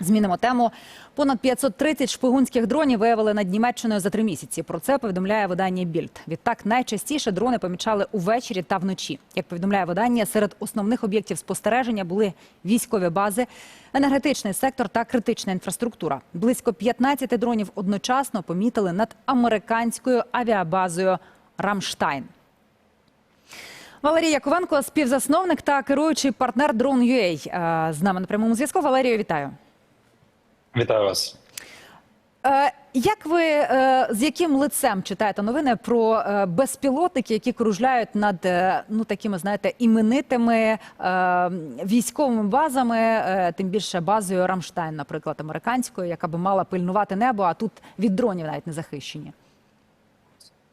Змінимо тему. Понад 530 шпигунських дронів виявили над Німеччиною за три місяці. Про це повідомляє видання Більд. Відтак найчастіше дрони помічали увечері та вночі. Як повідомляє видання, серед основних об'єктів спостереження були військові бази, енергетичний сектор та критична інфраструктура. Близько 15 дронів одночасно помітили над американською авіабазою Рамштайн. Валерій Яковенко, співзасновник та керуючий партнер Drone.ua. Е, З нами на прямому зв'язку. Валерію, вітаю. Вітаю вас. Е, Як ви е, з яким лицем читаєте новини про е, безпілотники, які кружляють над ну такими, знаєте, іменитими військовими базами, тим більше базою Рамштайн, наприклад, американською, яка би мала пильнувати небо, а тут від дронів навіть не захищені?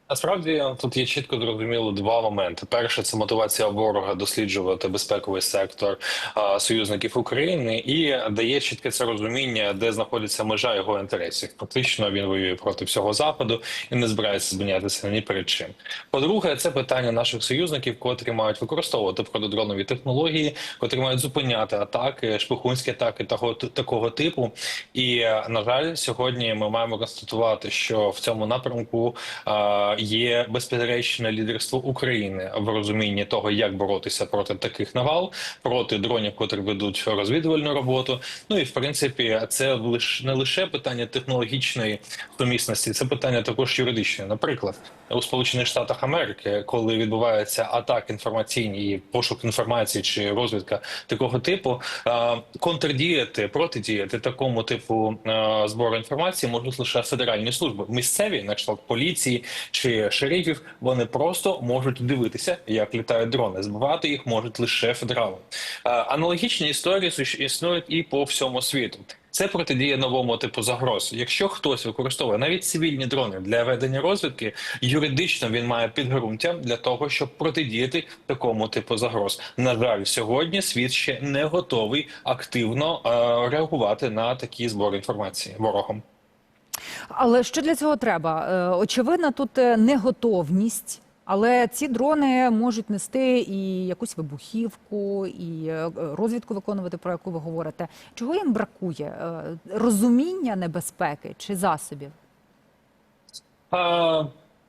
Насправді тут є чітко зрозуміло два моменти: перше це мотивація ворога досліджувати безпековий сектор а, союзників України і дає чітке це розуміння, де знаходиться межа його інтересів. Фактично він воює проти всього заходу і не збирається зупинятися ні перед чим. По-друге, це питання наших союзників, котрі мають використовувати протидронові технології, котрі мають зупиняти атаки, шпихунські атаки такого такого типу. І на жаль, сьогодні ми маємо констатувати, що в цьому напрямку. а, є безперечне лідерство України в розумінні того, як боротися проти таких навал, проти дронів, котрі ведуть розвідувальну роботу. Ну і в принципі, це лиш не лише питання технологічної сумісності, це питання також юридичне. Наприклад, у Сполучених Штатах Америки, коли відбуваються атаки інформаційні і пошук інформації чи розвідка такого типу, е, контрдіяти, протидіяти такому типу е, збору інформації можуть лише федеральні служби, місцеві, на кшталт поліції чи шерифів. Вони просто можуть дивитися, як літають дрони. Збивати їх можуть лише федерали. Е, Аналогічні історії існують і по всьому світу. Це протидія новому типу загроз. Якщо хтось використовує навіть цивільні дрони для ведення розвідки, юридично він має підґрунтя для того, щоб протидіяти такому типу загроз. На жаль, сьогодні світ ще не готовий активно е, реагувати на такі збори інформації ворогом. Але що для цього треба? Очевидна тут е, неготовність. Але ці дрони можуть нести і якусь вибухівку, і е, розвідку виконувати, про яку ви говорите. Чого їм бракує? Е, Розуміння небезпеки чи засобів?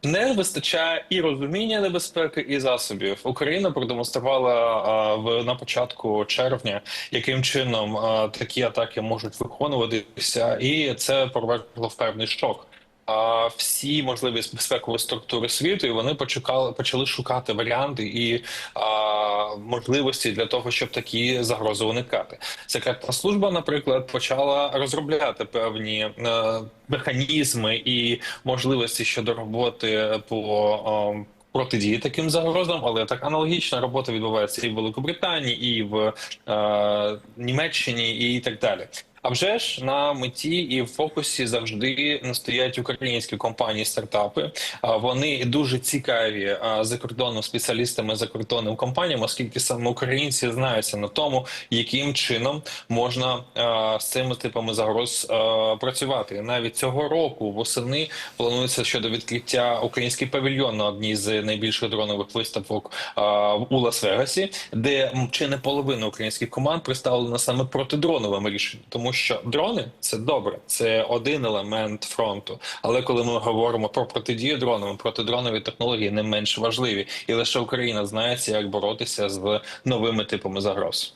Не вистачає і розуміння небезпеки, і засобів. Україна продемонструвала в на початку червня, яким чином такі атаки можуть виконуватися, і це провергло в певний шок. А всі можливі безпекові структури світу і вони почекали, почали шукати варіанти і а, можливості для того, щоб такі загрози уникати. Секретна служба, наприклад, почала розробляти певні е, механізми і можливості щодо роботи по. е, Протидії таким загрозам, але так аналогічна робота відбувається і в Великобританії, і в е, Німеччині, і так далі. А вже ж на меті і в фокусі завжди стоять українські компанії стартапи. Вони дуже цікаві а, закордонним спеціалістами закордонним компаніям, оскільки саме українці знаються на тому, яким чином можна з цими типами загроз працювати. Навіть цього року восени планується щодо відкриття український павільйон на одній з найбільших дронових виставок у Лас-Вегасі, де чи не половина українських команд представлена саме протидроновим рішенням, тому що дрони це добре, це один елемент фронту. Але коли ми говоримо про протидію дронам, протидронові технології не менш важливі, і лише Україна знається, як боротися з новими типами загроз.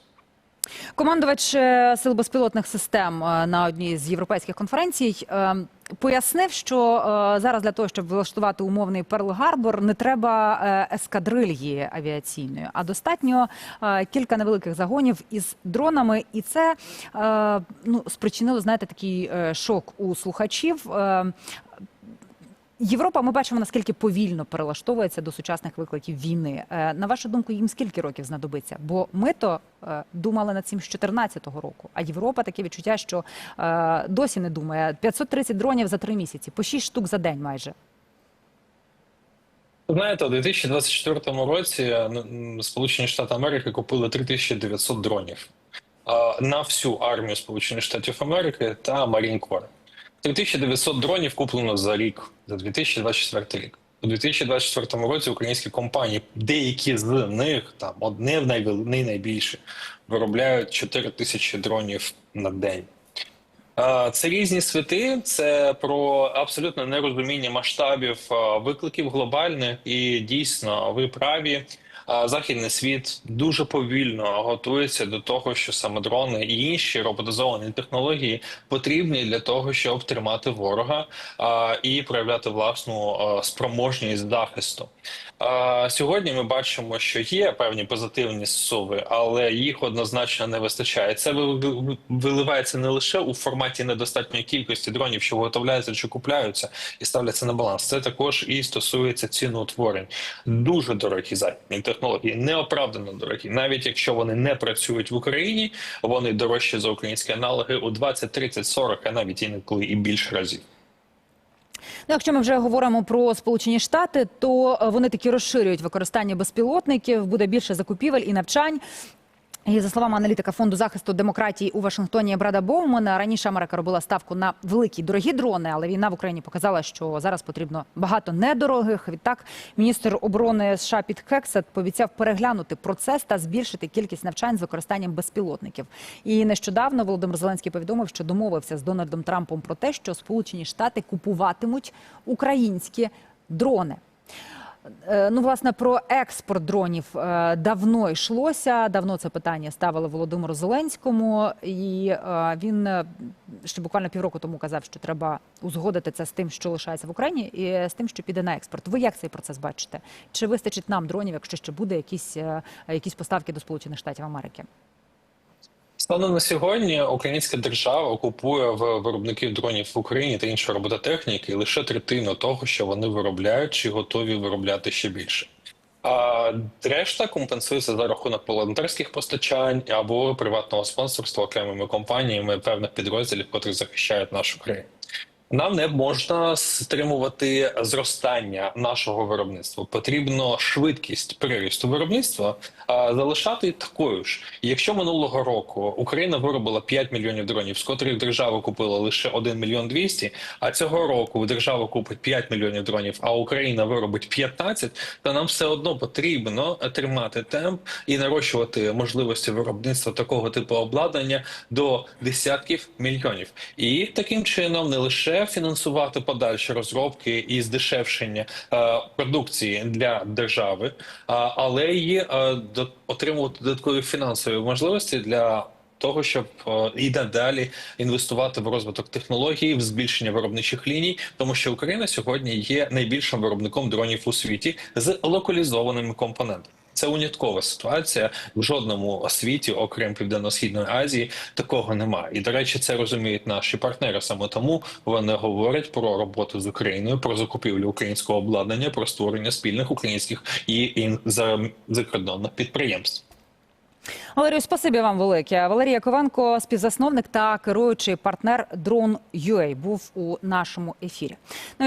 Командувач е, сил безпілотних систем е, на одній з європейських конференцій е, пояснив, що е, зараз для того, щоб влаштувати умовний Перл-Гарбор, не треба е, ескадрильї авіаційної, а достатньо е, кілька невеликих загонів із дронами, і це ну спричинило, знаєте, такий шок у слухачів. Європа, ми бачимо, наскільки повільно перелаштовується до сучасних викликів війни. Е, На вашу думку, їм скільки років знадобиться? Бо ми то е, думали над цим з 2014 року, а Європа таке відчуття, що е, досі не думає. 530 дронів за три місяці, по 6 штук за день майже. Знаєте, у 2024 році Сполучені Штати Америки купили 3900 дронів на всю армію Сполучених Штатів Америки та Марін Кор. 3900 дронів куплено за рік, за 2024 рік. У 2024 році українські компанії, деякі з них, там одне в найвел- не найбільше, виробляють 4 тисячі дронів на день. Це різні світи, це про абсолютно нерозуміння масштабів викликів глобальних, і дійсно ви праві. Західний світ дуже повільно готується до того, що саме дрони і інші роботизовані технології потрібні для того, щоб тримати ворога і проявляти власну спроможність захисту. Сьогодні ми бачимо, що є певні позитивні суви, але їх однозначно не вистачає. Це ви- ви- виливається не лише у форматі недостатньої кількості дронів, що виготовляються чи купляються і ставляться на баланс. Це також і стосується ціноутворень. Дуже дорогі західні технології, неоправдано дорогі. Навіть якщо вони не працюють в Україні, вони дорожчі за українські аналоги у 20, 30, 40, а навіть інколи і більше разів. Ну, якщо ми вже говоримо про Сполучені Штати, то е, вони таки розширюють використання безпілотників, буде більше закупівель і навчань. І за словами аналітика фонду захисту демократії у Вашингтоні Брада Боумана, раніше Америка робила ставку на великі дорогі дрони, але війна в Україні показала, що зараз потрібно багато недорогих. Відтак, міністр оборони США Піт Хексет пообіцяв переглянути процес та збільшити кількість навчань з використанням безпілотників. І нещодавно Володимир Зеленський повідомив, що домовився з Дональдом Трампом про те, що Сполучені Штати купуватимуть українські дрони. Е, Ну, власне, про експорт дронів е, давно йшлося. Давно це питання ставили Володимиру Зеленському, і е, він ще буквально півроку тому казав, що треба узгодити це з тим, що лишається в Україні, і з тим, що піде на експорт. Ви як цей процес бачите? Чи вистачить нам дронів, якщо ще буде якісь, якісь поставки до Сполучених Штатів Америки? Станом на сьогодні українська держава купує в виробників дронів в Україні та іншої робототехніки лише третину того, що вони виробляють, чи готові виробляти ще більше. А решта компенсується за рахунок волонтерських постачань або приватного спонсорства окремими компаніями певних підрозділів, котрі захищають нашу країну. Нам не можна стримувати зростання нашого виробництва. Потрібно швидкість приросту виробництва а, залишати такою ж. Якщо минулого року Україна виробила 5 мільйонів дронів, з котрих держава купила лише 1 мільйон 200, а цього року держава купить 5 мільйонів дронів, а Україна виробить 15, то нам все одно потрібно тримати темп і нарощувати можливості виробництва такого типу обладнання до десятків мільйонів. І таким чином не лише фінансувати подальші розробки і здешевшення е, продукції для держави, але й е, отримувати додаткові фінансові можливості для. Того щоб е, і надалі інвестувати в розвиток технологій, в збільшення виробничих ліній, тому що Україна сьогодні є найбільшим виробником дронів у світі з локалізованими компонентами. Це уняткова ситуація в жодному світі, окрім Південно-східної Азії, такого немає. І до речі, це розуміють наші партнери. Саме тому вони говорять про роботу з Україною, про закупівлю українського обладнання, про створення спільних українських і закордонних підприємств. Валерію, спасибі вам велике. Валерія Ковенко, співзасновник та керуючий партнер Drone.ua, був у нашому ефірі. Ну